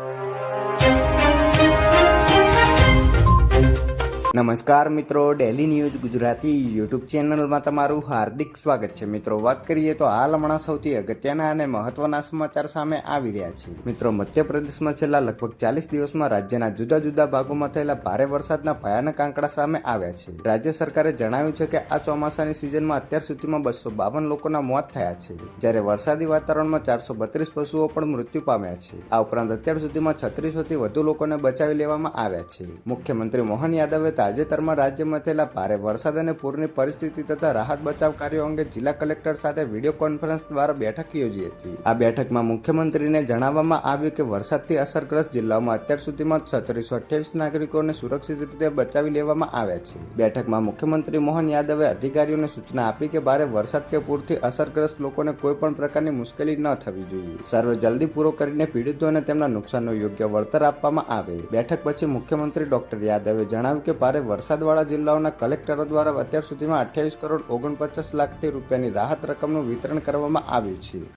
you. નમસ્કાર મિત્રો daily news Gujarati YouTube ચેનલમાં તમારું હાર્દિક સ્વાગત છે. મિત્રો, વાત કરીએ તો હાલ હમણાં સૌથી અગત્યના અને મહત્વના સમાચાર સામે આવી રહ્યા છે. મિત્રો, મધ્યપ્રદેશમાં છેલ્લા લગભગ ચાલીસ દિવસમાં રાજ્યના જુદા જુદા ભાગોમાં થયેલા ભારે વરસાદના ભયાનક આંકડા સામે આવ્યા છે. રાજ્ય સરકારે જણાવ્યું છે કે આ ચોમાસાની સિઝનમાં અત્યાર સુધીમાં બસો બાવન લોકોના મોત થયા છે. જ્યારે વરસાદી વાતાવરણમાં ચારસો બત્રીસ પશુઓ પણ મૃત્યુ પામ્યા છે. આ ઉપરાંત અત્યાર સુધીમાં છત્રીસોથી વધુ લોકોને બચાવી લેવામાં આવ્યા છે. મુખ્યમંત્રી મોહન યાદવે તાજેતરમાં રાજ્યમાં થયેલા ભારે વરસાદ અને પૂરની પરિસ્થિતિ તથા રાહત બચાવ કાર્યો અંગે જિલ્લા કલેક્ટર સાથે વીડિયો કોન્ફરન્સ દ્વારા બેઠક યોજી હતી. આ બેઠકમાં મુખ્યમંત્રીને જણાવવામાં આવ્યું કે વરસાદથી અસરગ્રસ્ત જિલ્લાઓમાં અત્યાર સુધીમાં છત્રીસો અઠ્યાવીસ નાગરિકોને સુરક્ષિત રીતે બચાવી લેવામાં આવ્યા છે. બેઠકમાં મુખ્યમંત્રી મોહન યાદવે અધિકારીઓને સૂચના આપી કે ભારે વરસાદ કે પૂરથી અસરગ્રસ્ત લોકોને કોઈ પણ પ્રકારની મુશ્કેલી ન થવી જોઈએ. સર્વે જલ્દી પૂરો કરીને પીડિતોને તેમના નુકસાનનું યોગ્ય વળતર આપવામાં આવે. બેઠક પછી મુખ્યમંત્રી ડોક્ટર યાદવે જણાવ્યું કે ભારે વરસાદવાળા જિલ્લાઓના કલેક્ટરો દ્વારા અત્યાર સુધીમાં અઠ્યાવીસ કરોડ ઓગણપચાસ લાખથી રૂપિયાની રાહત રકમનું વિતરણ કરવામાં આવ્યું છે.